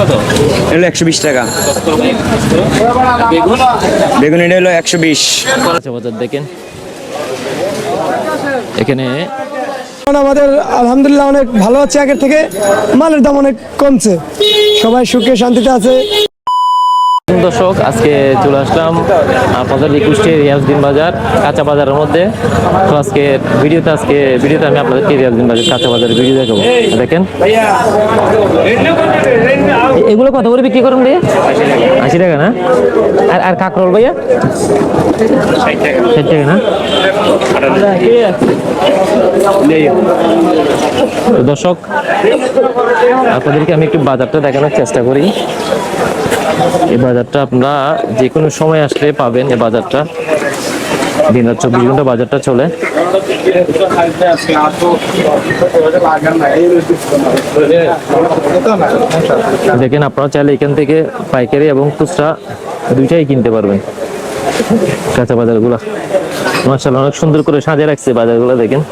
কত? এগুলো একশো বিশ টাকা। বেগুন? বেগুন এটা হলো একশো বিশ। আচ্ছা বাজার দেখেন। এখানে আমাদের আলহামদুলিল্লাহ অনেক ভালো আছে আগের থেকে মালের দাম অনেক কমছে। সবাই সুখে শান্তিতে আছে। দর্শক আজকে চলে আসলাম আপনাদের একুশটি রিয়াজদিন বাজার কাঁচা বাজারের মধ্যে। তো আজকে ভিডিওতে আজকে ভিডিওতে আমি আপনাদেরকে রিয়াজদিন বাজার কাঁচা বাজারের ভিডিও দেখাবো। দেখেন। এগুলো কত করে বিক্রি করুন ভাইয়া? আশি টাকা না? আর আর কাঁকরোল ভাইয়া? ষাট টাকা না? দর্শক, আপনাদেরকে আমি একটু বাজারটা দেখানোর চেষ্টা করি। এই বাজারটা আপনারা যে কোনো সময় আসলে পাবেন এই বাজারটা। দিন চব্বিশ ঘণ্টা বাজারটা চলে। দেখেন আপনারা চাইলে এখান থেকে পাইকারি এবং খুচরা দুইটাই কিনতে পারবেন। কাঁচা বাজারগুলো। মার্শাল্লাহ অনেক সুন্দর করে সাজিয়ে রাখছে বাজারগুলো, দেখেন।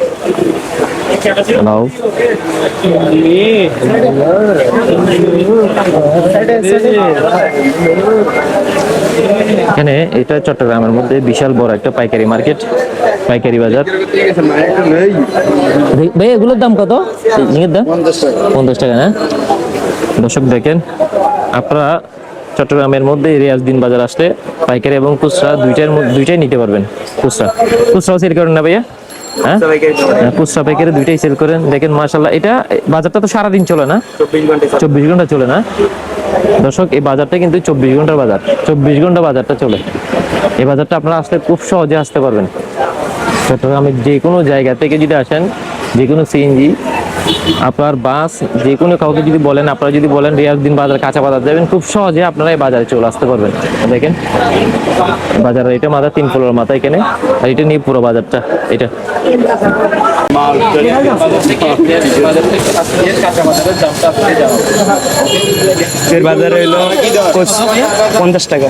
এখানে এটা চট্টগ্রামের মধ্যে বিশাল বড় একটা পাইকারি মার্কেট পাইকারি বাজার। ভাই- এগুলোর দাম কত? ঝিঙের দাম? পঞ্চাশ টাকা না দর্শক দেখেন আপনারা চট্টগ্রামের মধ্যে রিয়াজদিন বাজার আসলে পাইকারি এবং খুচরা দুইটার দুইটাই নিতে পারবেন খুচরা। খুচরাও সেরকম করেন না ভাইয়া? হ্যাঁ? হ্যাঁ, খুচরা পাইকারি দুইটাই সেল করেন। দেখেন মাশাল্লাহ এটা বাজারটা তো সারাদিন চলে না? চব্বিশ ঘণ্টা চলে। না? দর্শক এই বাজারটা কিন্তু চব্বিশ ঘণ্টার বাজার। চব্বিশ ঘণ্টা বাজারটা চলে। এই বাজারটা আপনারা আসলে খুব সহজে আসতে পারবেন। চট্টগ্রামের যে কোনো জায়গা থেকে যদি আসেন যে কোনো সিএনজি আপনার বাস, যে কোনো কাউকে যদি বলেন, আপনারা যদি বলেন রিয়াজদিন বাজার কাঁচা বাজার যাবেন খুব সহজে আপনারা এই বাজারে চলে আসতে পারবেন। দেখেন বাজার এটা মাথা তিন ফ্লোর মাথা এখানে, আর এটা নিয়ে পুরো বাজারটা, এটা। এর বাজারে হলো পঞ্চাশ টাকা।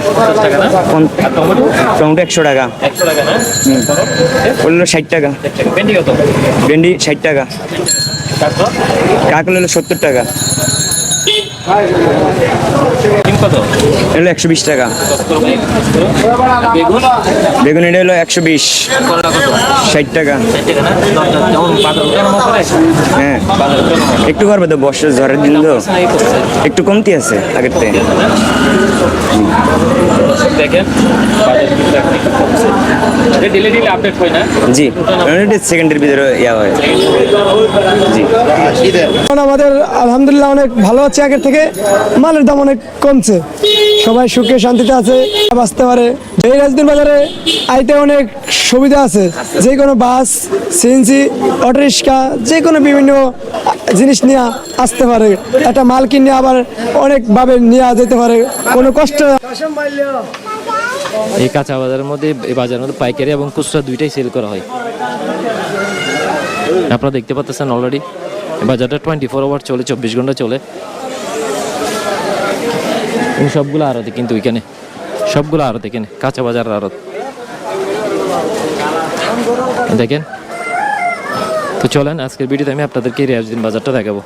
টমেটো একশো টাকা। ওগুলো ষাট টাকা। ভেন্ডি ষাট টাকা। কাকল হলো সত্তর টাকা। এগুলো একশো বিশ টাকা। বেগুন? এটা হলো একশো বিশ। ষাট টাকা। হ্যাঁ। একটু করবে তো বর্ষার ঝড়ের দিন তো। একটু কমতি আছে আগের থেকে। দেখেন ডেলি ডেলি আপডেট হয় না? জি। সেকেন্ডের ভিতরে ইয়া হয়। জি। আমাদের আলহামদুলিল্লাহ অনেক ভালো আছে আগের থেকে। মালের দাম অনেক কমছে। সবাই সুখে শান্তিতে আছে, বাঁচতে পারে। এই রাজদিন বাজারে আইতে অনেক সুবিধা আছে। যে কোনো বাস, সিএনজি অটোরিক্সা যে কোনো বিভিন্ন জিনিস নিয়ে আসতে পারে। একটা মাল কিনে আবার অনেকভাবে নিয়ে যেতে পারে। কোনো কষ্ট এই কাঁচা বাজারের মধ্যে এই বাজারের মধ্যে পাইকারি এবং খুচরা দুইটাই সেল করা হয়। আপনারা দেখতে পাচ্ছেন অলরেডি বাজারটা টোয়েন্টি ফোর আওয়ার চলে, চব্বিশ ঘণ্টা চলে। সবগুলো আড়তে কিন্তু ওইখানে। সবগুলো আড়ত এখানে, কাঁচা বাজার আড়ত দেখেন। তো চলেন, আজকের ভিডিওতে আমি আপনাদেরকে রিয়াজদিন বাজারটা দেখাবো।